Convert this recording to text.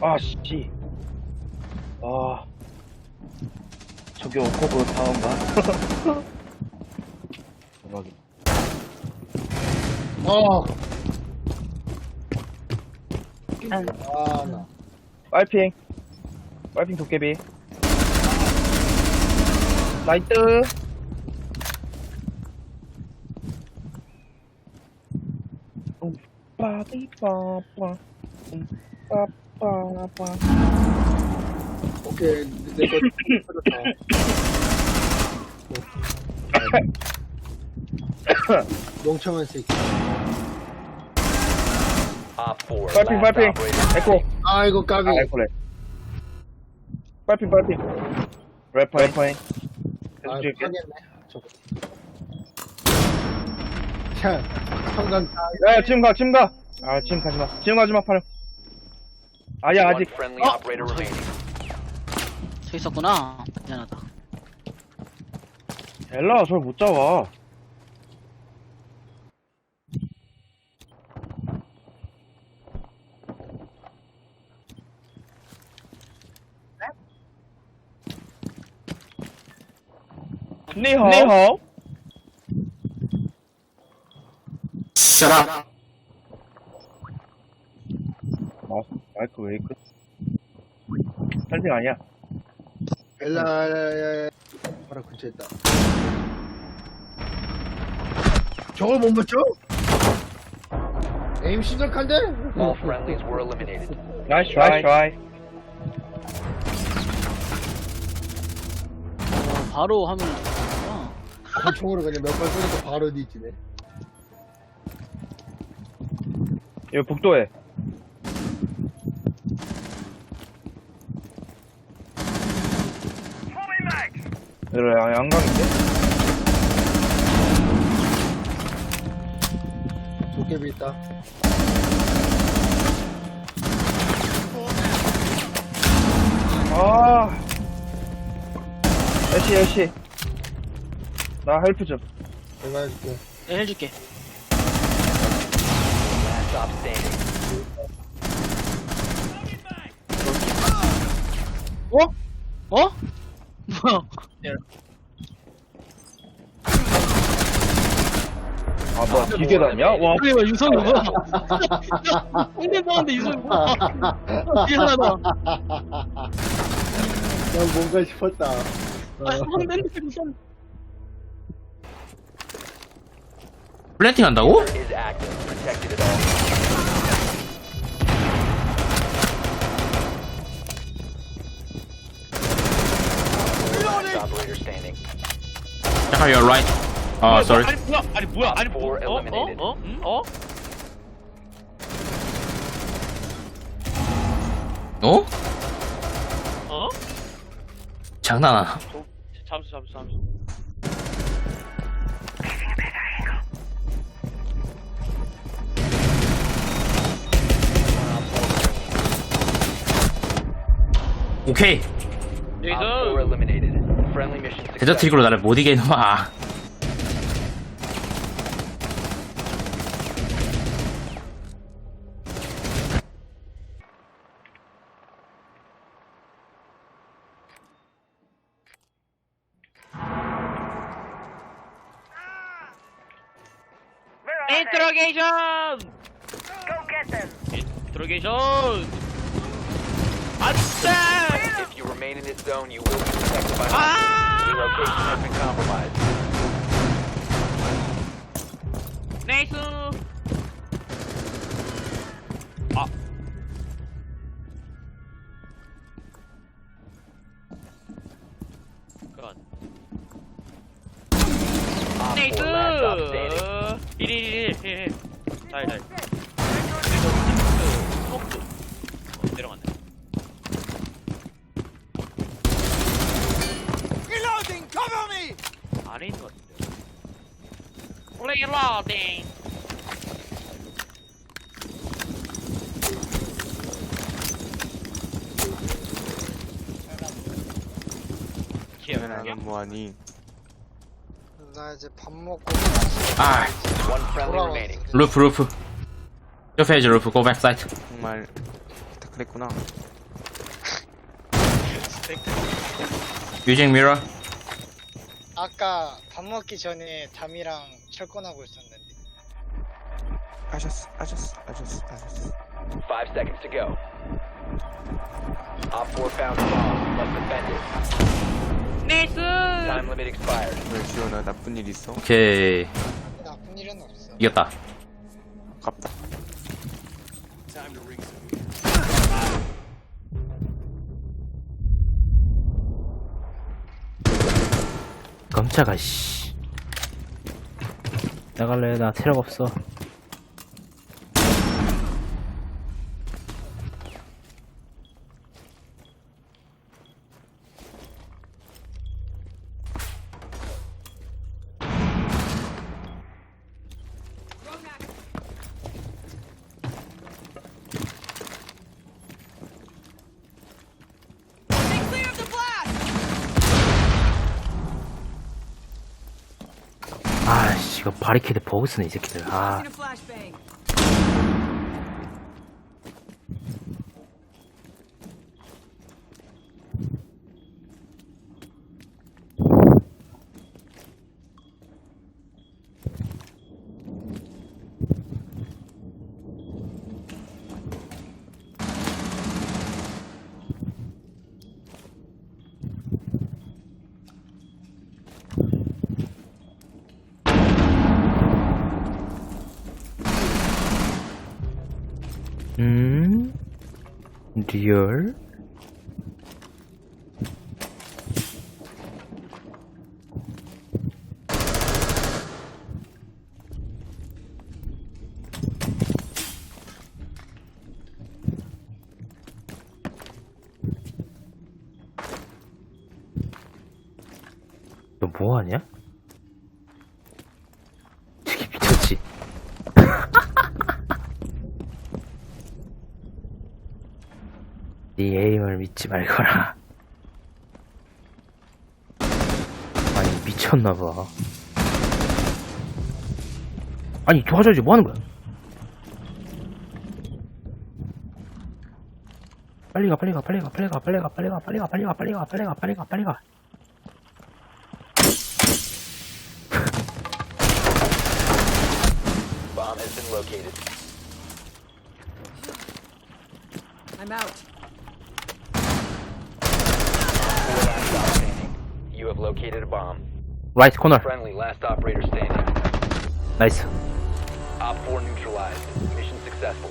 아, 씨. 아. 저기 오커브 다운가? 대박이다. 어. 아, 나. 빨핑. 빨핑 도깨비. 나이트. 음, 빠비빠빠. 음, 빠빠빠. 오케이, 내거 터졌다. 멍청한 새끼. Op 4. 빨핑, 빨핑. 에코. 아이고, 까비. 아, 에코래. 빨핑, 빨핑. 래퍼, 래퍼잉. 아. 파겠네. 저거. 자, 성강 다. 야, 지금 가, 지금 가. 아, 지금 가지 마. 지금 가지 마, 팔. 아야, 아직. friendly 어? operator remaining. 서 있었구나. 미안하다. 엘라, 저를 못 잡아. 니하오. 니하 마, 마이크 왜 이끌? 탈팅 아니야. 엘라, 야, 야, 바로 근처에 있다. 저걸 못 맞죠? 에임 시작한데? All friendlies were eliminated. 나이스 트라이. 트라이. 어, 바로 하면 되구나. 그 총으로 그냥 몇 발 쏘니까 바로 뒤지네. 이거 북도에. 그래, 아, 양강인데? 도깨비 있다. 아. 애쉬, 애쉬. 나 헬프 좀. 내가 해줄게. 네, 해줄게. Last stop standing. 어? 어? 뭐야? 아, 뭐야, 기계 다냐? 와, 그래, 봐, 유성이 뭐야? 상대방한테 유성이 뭐야? 미안하다. 난 뭔가 싶었다. 아, 상대한테 유성. 플랜팅 한다고? Is active. Protected at all. 잠깐 you're right 아 sorry 아니 뭐야? 아니 뭐야? 아니 뭐? Four 어? 어? eliminated. 어? 응? 어? 어? 어? 장난하나 잠수 잠수 잠수. 오케이 Op 4 여기서 데저트 success. 이글로 나를 못 이게 이놈아 인트로게이션. 인트로게이션. Zone, you will be detected by 아! Your location has been compromised. 네이스. 아. 건. Op 네이스. 4 last stop standing. 111. 잘 잘. 스모크. 어, 내려갔네. 안에 있는 것 같은데. 기억나게? 뭐하니? 나 이제 밥 먹고. 아 One friendly 돌아와. remaining. 루프 루프 옆에 해줘 루프 go back side 정말 그랬구나. 유징 미러. 아까 밥 먹기 전에 담이랑 철권하고 있었는데 아셨어, 아셨어, 아셨어, 아셨어. Five seconds to go. Op 4 found a bomb. Must defend it. Time limit expired. 왜 지원아 나쁜 일 있어? 오케이. 나쁜 일은 없어 이겼다. 아깝다. 깜짝아, 씨. 나갈래, 나 체력 없어. 아, 씨, 이거 바리케이드 버그 쓰네, 이 새끼들. 아. 리얼? 너 뭐하냐? 저기 미쳤지? 네 에임을 믿지 말거라. 아니 미쳤나봐. 아니 도와줘야지 뭐하는 거야? 빨리 가 빨리 가 빨리 가 빨리 가 빨리 가 빨리 가 빨리 가 빨리 가 빨리 가 빨리 가 빨리 가 빨리 가. Bomb has been located. I'm out. located a bomb. Right corner. Friendly, last operator standing. Nice. Op 4 neutralized. Mission successful.